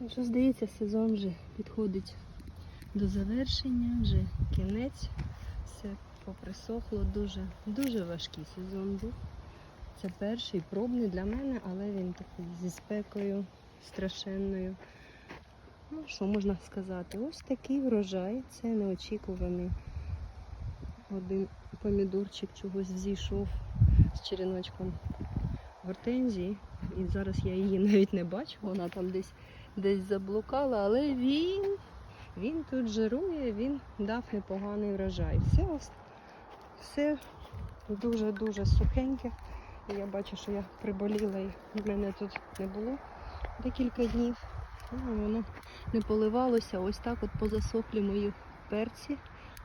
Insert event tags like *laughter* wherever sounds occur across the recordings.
Вже здається, сезон вже підходить до завершення, вже кінець. Все поприсохло. Дуже, дуже важкий сезон був. Це перший пробний для мене, але він такий зі спекою страшенною. Ну, що можна сказати? Ось такий врожай. Це неочікуваний. Один помідорчик чогось взійшов з череночком гортензії. І зараз я її *laughs* навіть не бачу, вона там десь десь заблукала, але він, він тут жирує, він дав непоганий врожай. Все, все дуже-дуже сухеньке. Я бачу, що я приболіла і в мене тут не було декілька днів. Ну, воно не поливалося. Ось так от позасохлі мої перці.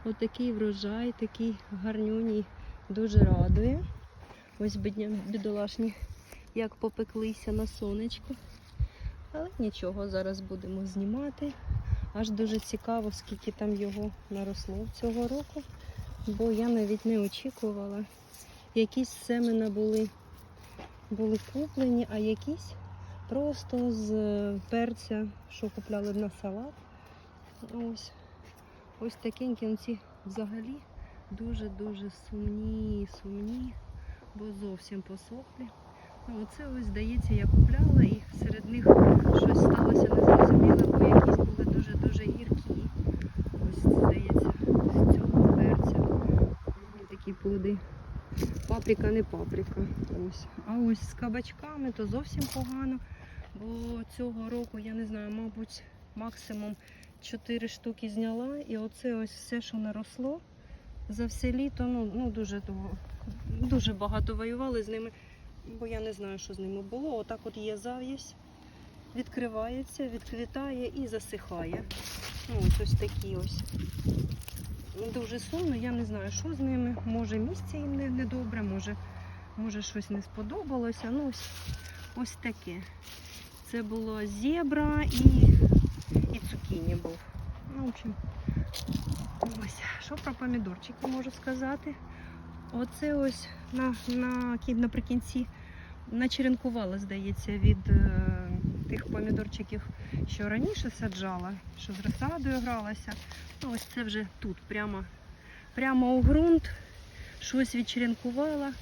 Ось такий врожай, такий гарнюній, дуже радує. Ось бідня, бідолашні, як попеклися на сонечку. Але нічого, зараз будемо знімати. Аж дуже цікаво, скільки там його наросло цього року, бо я навіть не очікувала. Якісь семена були, були куплені, а якісь просто з е, перця, що купляли на салат. Ось, ось такенькі ну, ці взагалі дуже-дуже сумні, сумні, бо зовсім посохлі. Ну, Оце ось здається, я купляла і серед них щось сталося незрозуміло, бо якісь були дуже-дуже гіркі. Ось здається, з цього перця. Ось Такі плоди. Паприка не паприка. Ось. А ось з кабачками то зовсім погано. Бо цього року, я не знаю, мабуть, максимум 4 штуки зняла. І оце ось все, що наросло за все літо, ну, ну дуже, дуже багато воювали з ними бо я не знаю, що з ними було. Отак от є зав'язь, відкривається, відквітає і засихає. Ну, ось ось такі ось. Дуже сумно, я не знаю, що з ними. Може місце їм не, не може, може щось не сподобалося. Ну, ось, ось таке. Це було зебра і, і цукіні був. Ну, в общем, ось. Що про помідорчики можу сказати? Оце ось на, на, кі- наприкінці начеренкувала, здається, від е, тих помідорчиків, що раніше саджала, що з розсадою гралася. Ну, ось це вже тут, прямо, прямо у ґрунт, щось відчеренкувала.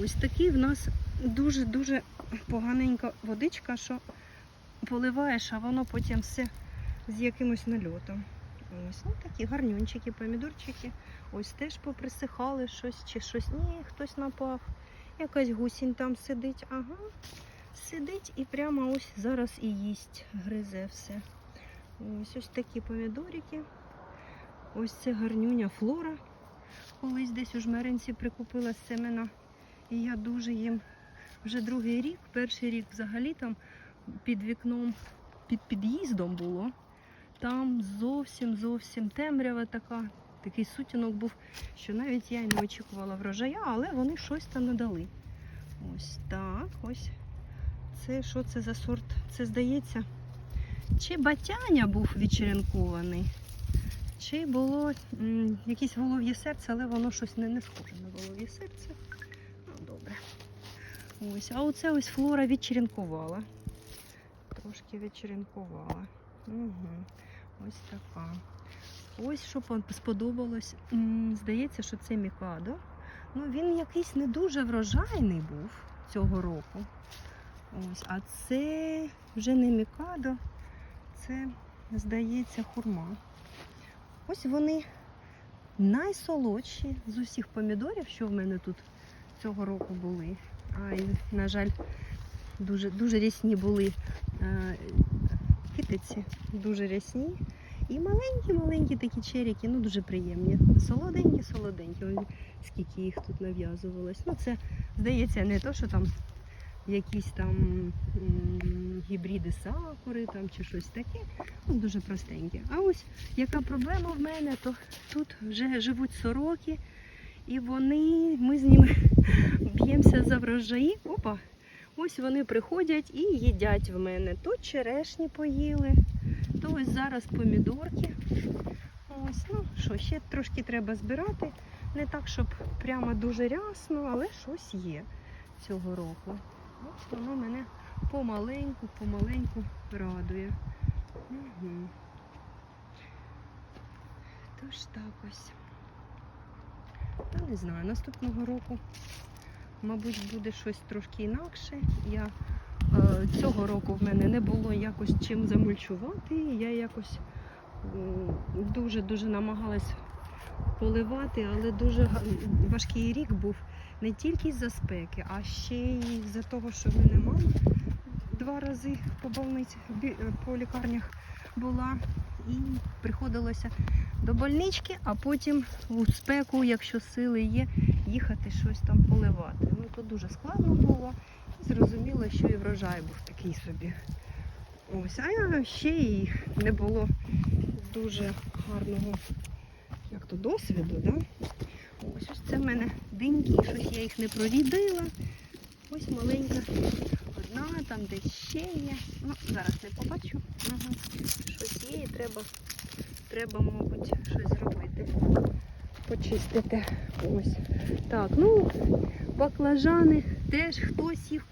Ось такий в нас дуже-дуже поганенька водичка, що поливаєш, а воно потім все з якимось нальотом. Ось ну, такі гарнюнчики, помідорчики. Ось теж поприсихали щось чи щось. Ні, хтось напав. Якась гусінь там сидить. Ага. Сидить і прямо ось зараз і їсть, гризе все. Ось ось такі помідорики. Ось це гарнюня флора. Колись десь у жмеринці прикупила семена. І я дуже їм вже другий рік, перший рік взагалі там під вікном, під під'їздом було. Там зовсім зовсім темрява така, такий сутінок був, що навіть я й не очікувала врожая, але вони щось там надали. Ось так, ось. Це що це за сорт? Це здається, чи батяня був відчеренкований, чи було м, якесь волов'є серце, але воно щось не, не схоже на волов'є серце. Ну, добре. Ось, а оце ось флора відчеренкувала. Трошки відчеренкувала. Угу. Ось така. Ось що сподобалось. М, Здається, що це мікадо. Ну, він якийсь не дуже врожайний був цього року. Ось, а це вже не мікадо, це, здається, хурма. Ось вони найсолодші з усіх помідорів, що в мене тут цього року були. А, і, на жаль, дуже, дуже рясні були е, китиці, дуже рясні. І маленькі-маленькі такі черіки, ну дуже приємні. Солоденькі, солоденькі. Скільки їх тут нав'язувалось. Ну, це здається не то, що там якісь там гібриди сакури там чи щось таке. Ну, дуже простенькі. А ось яка проблема в мене, то тут вже живуть сороки, і вони, ми з ними *laughs* б'ємося за врожаї. Опа! Ось вони приходять і їдять в мене. То черешні поїли, то ось зараз помідорки. Ось, ну що, ще трошки треба збирати. Не так, щоб прямо дуже рясно, але щось є цього року. Ось воно мене помаленьку, помаленьку радує. Угу. Тож так ось. Та не знаю, наступного року, мабуть, буде щось трошки інакше. Я е, цього року в мене не було якось чим замульчувати. Я якось дуже-дуже намагалась поливати, але дуже важкий рік був не тільки з-за спеки, а ще й з-за того, що мене мама два рази по больниці по лікарнях була і приходилося до больнички, а потім у спеку, якщо сили є, їхати щось там поливати. Ну то дуже складно було. І зрозуміло, що і врожай був такий собі. Ось, а ще й не було дуже гарного як то досвіду, да? Ось ось це в мене диньки, щось я їх не прорідила. Ось маленька одна, там десь ще є. Ну, зараз не побачу. Ага. Щось є і треба, треба, мабуть, щось зробити. Почистити. Ось. Так, ну, баклажани теж хтось їх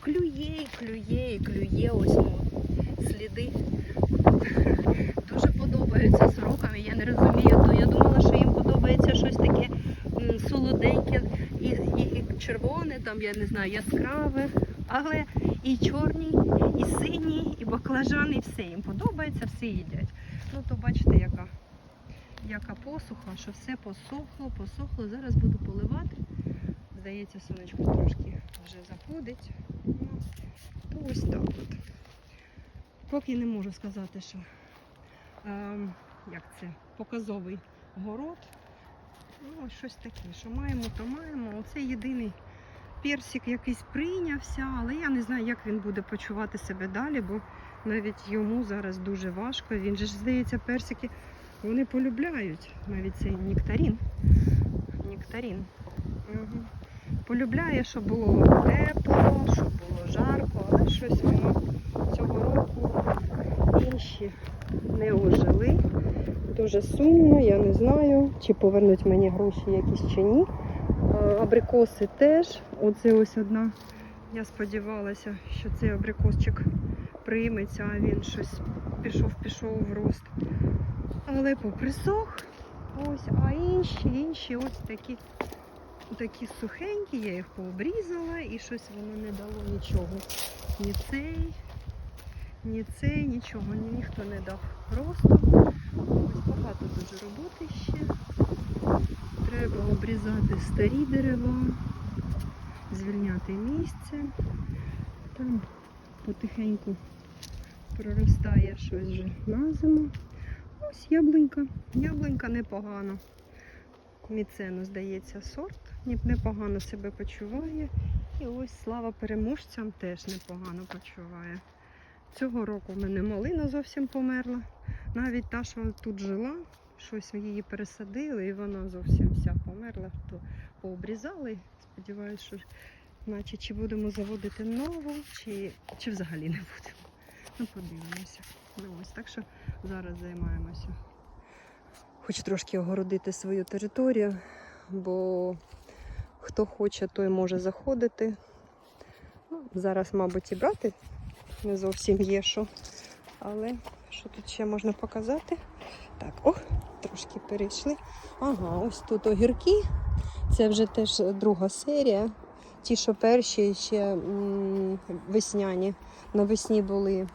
клює, клює, і клює. Ось ну, сліди. Дуже подобаються сорокам. і Я не розумію, то я думала, що їм подобається щось таке м, солоденьке і, і, і червоне, там, я не знаю, яскраве. Але і чорні, і сині, і баклажани, і все їм подобається, все їдять. Ну то бачите, яка, яка посуха, що все посохло, посохло. Зараз буду поливати. Здається, сонечко трошки вже заходить. Ну, то ось так от. Поки не можу сказати, що ем, як це, показовий город. Ну, щось таке, що маємо, то маємо. Оце єдиний персик якийсь прийнявся, але я не знаю, як він буде почувати себе далі, бо навіть йому зараз дуже важко. Він же ж, здається, персики вони полюбляють. Навіть цей нектарін. Нектарін. Угу. Полюбляє, щоб було тепло, щоб було жарко, але щось воно цього року інші не ожили. Дуже сумно, я не знаю, чи повернуть мені гроші якісь чи ні. А, Абрикоси теж. Оце ось одна. Я сподівалася, що цей абрикосчик прийметься, а він щось пішов, пішов в рост. Але поприсох. Ось, а інші, інші ось такі, такі сухенькі, я їх пообрізала і щось воно не дало нічого. Ні цей, ні цей, нічого, ні, ніхто не дав росту. Ось багато дуже роботи ще. Треба обрізати старі дерева, звільняти місце. Там потихеньку проростає щось вже на зиму. Ось яблунька. Яблунька непогано. Міцено, здається, сорт. Непогано себе почуває. І ось слава переможцям теж непогано почуває. Цього року в мене малина зовсім померла. Навіть та, що тут жила, щось її пересадили, і вона зовсім вся померла. То пообрізали. Сподіваюся, що наче чи будемо заводити нову, чи, чи взагалі не будемо. Ну, подивимося. Ну, ось так що зараз займаємося. Хочу трошки огородити свою територію, бо хто хоче, той може заходити. Ну, зараз, мабуть, і брати не зовсім є що. Але що тут ще можна показати? Так, о, трошки перейшли. Ага, ось тут огірки. Це вже теж друга серія. Ті, що перші ще весняні. Навесні були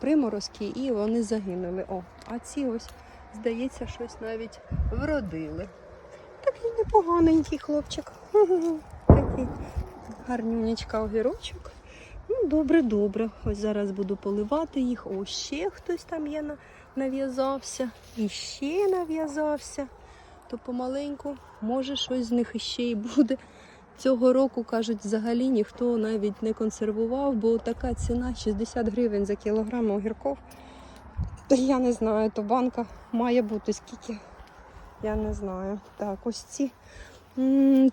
приморозки і вони загинули. О, а ці ось, здається, щось навіть вродили. Такий непоганенький хлопчик. *laughs* Такий гарнюнечка огірочок. Ну, добре, добре. Ось зараз буду поливати їх. О, ще хтось там є на- нав'язався. І ще нав'язався. То помаленьку, може, щось з них іще і буде. Цього року, кажуть, взагалі ніхто навіть не консервував, бо така ціна 60 гривень за кілограм огірков. Я не знаю, то банка має бути скільки. Я не знаю. Так, ось ці.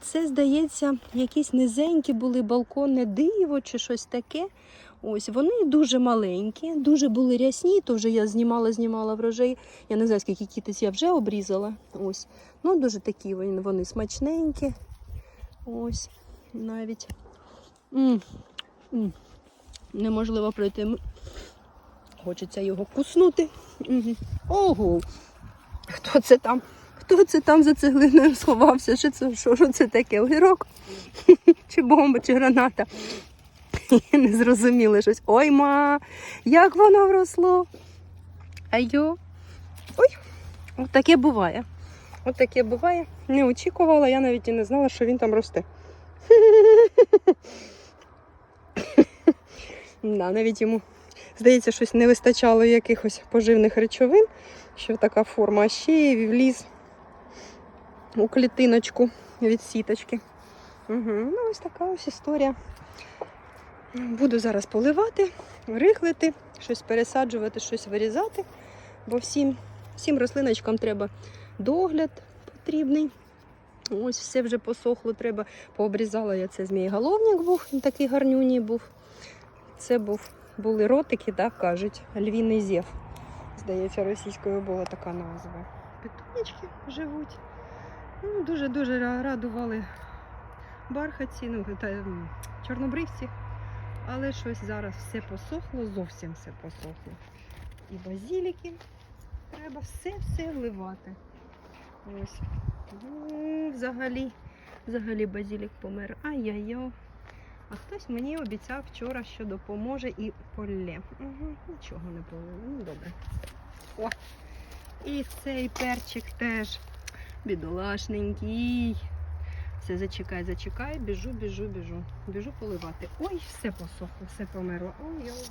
Це, здається, якісь низенькі були балконне диво чи щось таке. Ось вони дуже маленькі, дуже були рясні, то вже я знімала, знімала врожай. Я не знаю, скільки кітиць я вже обрізала. Ось. Ну, дуже такі вони, вони смачненькі. Ось навіть. м м неможливо пройти. Хочеться його куснути. Ого! Хто це там? Хто це там за цеглиною сховався? Що це, що, що це таке? Огірок? *laughs* Чи бомба, чи граната? *laughs* Не зрозуміли щось. Ой, ма, як воно вросло. Айо. Ой, от таке буває. От таке буває. Не очікувала, я навіть і не знала, що він там росте. *laughs* Да, навіть йому, здається, щось не вистачало якихось поживних речовин, що така форма, а ще й вліз у клітиночку від сіточки. Угу. Ну, ось така ось історія. Буду зараз поливати, рихлити, щось пересаджувати, щось вирізати, бо всім, всім рослиночкам треба догляд потрібний. Ось все вже посохло, треба. Пообрізала я це змієголовник був, він такий гарнюній був. Це був, були ротики, так кажуть, львіний зєв. Здається, російською була така назва. Петунечки живуть. Ну, дуже-дуже ра- радували бархатці, ну, та, чорнобривці. Але щось зараз все посохло, зовсім все посохло. І базіліки. Треба все-все вливати. Ось. Ну, взагалі, взагалі базілік помер. Ай-яй-йо. А хтось мені обіцяв вчора, що допоможе і полє. Угу, нічого не полили. Ну добре. О! І цей перчик теж бідолашненький. Все, зачекай, зачекай, біжу, біжу, біжу. Біжу поливати. Ой, все посохло, все померло. Ой-ой.